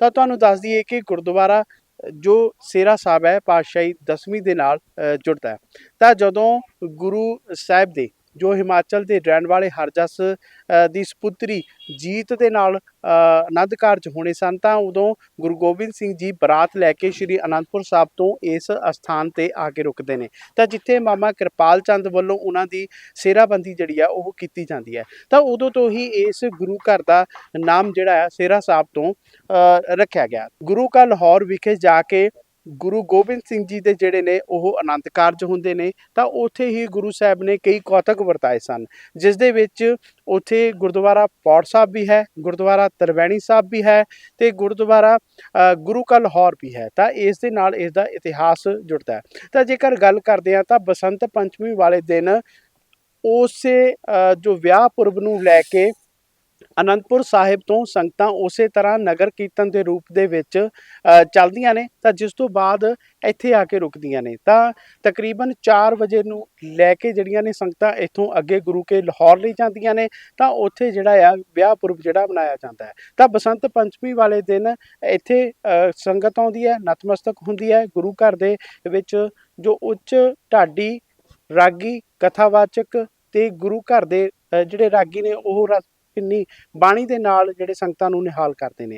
ਤਾਂ ਤੁਹਾਨੂੰ ਦੱਸ ਦਈਏ ਕਿ ਗੁਰਦੁਆਰਾ ਜੋ ਸੇਰਾ ਸਾਹਿਬ ਹੈ, ਪਾਤਸ਼ਾਹੀ ਦਸਵੀਂ ਦੇ ਨਾਲ ਜੁੜਦਾ ਹੈ। ਤਾਂ ਜਦੋਂ ਗੁਰੂ ਸਾਹਿਬ ਦੇ ਜੋ ਹਿਮਾਚਲ ਦੇ ਰਹਿਣ ਵਾਲੇ ਹਰਜਸ ਦੀ ਸਪੁੱਤਰੀ ਜੀਤ ਦੇ ਨਾਲ ਅ, ਆਨੰਦ ਕਾਰਜ ਹੋਣੇ ਸਨ ਤਾਂ ਉਦੋਂ ਗੁਰੂ ਗੋਬਿੰਦ ਸਿੰਘ ਜੀ ਬਰਾਤ ਲੈ ਕੇ ਸ੍ਰੀ ਅਨੰਦਪੁਰ ਸਾਹਿਬ ਤੋਂ ਇਸ ਅਸਥਾਨ ਤੇ ਆ ਕੇ ਰੁਕਦੇ ਨੇ। ਤਾਂ ਜਿੱਥੇ ਮਾਮਾ ਕਿਰਪਾਲ ਚੰਦ ਵੱਲੋਂ ਉਹਨਾਂ ਦੀ ਸੇਰਾਬੰਦੀ ਜਿਹੜੀ ਆ ਉਹ ਕੀਤੀ ਜਾਂਦੀ ਹੈ। ਤਾਂ ਉਦੋਂ ਤੋਂ ਹੀ ਇਸ ਗੁਰੂ ਘਰ ਦਾ ਨਾਮ ਜਿਹੜਾ ਹੈ ਸੇਰਾ ਸਾਹਿਬ ਤੋਂ ਅ, ਰੱਖਿਆ ਗਿਆ। ਗੁਰੂ ਕਾ ਲਾਹੌਰ ਵਿਖੇ ਜਾ ਕੇ ਗੁਰੂ ਗੋਬਿੰਦ ਸਿੰਘ ਜੀ ਦੇ ਜਿਹੜੇ ਨੇ, ਉਹ ਆਨੰਦ ਕਾਰਜ ਹੁੰਦੇ ਨੇ, ਤਾਂ ਉੱਥੇ ਹੀ ਗੁਰੂ ਸਾਹਿਬ ਨੇ ਕਈ ਕੌਤਕ ਵਰਤਾਏ ਸਨ, ਜਿਸ ਦੇ ਵਿੱਚ ਉੱਥੇ ਗੁਰਦੁਆਰਾ ਪੌੜ ਸਾਹਿਬ ਵੀ ਹੈ, ਗੁਰਦੁਆਰਾ ਤਰਵੈਣੀ ਸਾਹਿਬ ਵੀ ਹੈ ਤੇ ਗੁਰਦੁਆਰਾ ਗੁਰੂ ਕਾ ਲਾਹੌਰ ਵੀ ਹੈ, ਤਾਂ ਇਸ ਦੇ ਨਾਲ ਇਸ ਦਾ ਇਤਿਹਾਸ ਜੁੜਦਾ ਹੈ। ਤਾਂ ਜੇਕਰ ਗੱਲ ਕਰਦੇ ਹਾਂ, ਤਾਂ ਬਸੰਤ ਪੰਚਮੀ ਵਾਲੇ ਦਿਨ ਉਸੇ ਜੋ ਵਿਆਹ ਪੁਰਬ ਨੂੰ ਲੈ ਕੇ ਅਨੰਦਪੁਰ ਸਾਹਿਬ ਤੋਂ ਸੰਗਤਾਂ ਉਸੇ ਤਰ੍ਹਾਂ ਨਗਰ ਕੀਰਤਨ ਦੇ ਰੂਪ ਦੇ ਵਿੱਚ ਚੱਲਦੀਆਂ ਨੇ, ਤਾਂ ਜਿਸ ਤੋਂ ਬਾਅਦ ਇੱਥੇ ਆ ਕੇ ਰੁਕਦੀਆਂ ਨੇ। ਤਾਂ ਤਕਰੀਬਨ 4 ਵਜੇ ਨੂੰ ਲੈ ਕੇ ਜਿਹੜੀਆਂ ਨੇ ਸੰਗਤਾਂ ਇੱਥੋਂ ਅੱਗੇ ਗੁਰੂ ਕੇ ਲਾਹੌਰ ਲਈ ਜਾਂਦੀਆਂ ਨੇ, ਤਾਂ ਉੱਥੇ ਜਿਹੜਾ ਆ ਵਿਆਹ ਪੁਰਬ ਜਿਹੜਾ ਮਨਾਇਆ ਜਾਂਦਾ ਹੈ। ਤਾਂ ਬਸੰਤ ਪੰਚਮੀ ਵਾਲੇ ਦਿਨ ਇੱਥੇ ਸੰਗਤ ਆਉਂਦੀ ਹੈ, ਨਤਮਸਤਕ ਹੁੰਦੀ ਹੈ, ਗੁਰੂ ਘਰ ਦੇ ਵਿੱਚ ਜੋ ਉੱਚ ਢਾਡੀ ਰਾਗੀ ਕਥਾਵਾਚਕ ਤੇ ਗੁਰੂ ਘਰ ਦੇ ਜਿਹੜੇ ਰਾਗੀ ਨੇ ਉਹ ਰਾ- ਬਾਣੀ ਦੇ ਨਾਲ ਜਿਹੜੇ ਸੰਗਤਾਂ ਨੂੰ ਨਿਹਾਲ ਕਰਦੇ ਨੇ।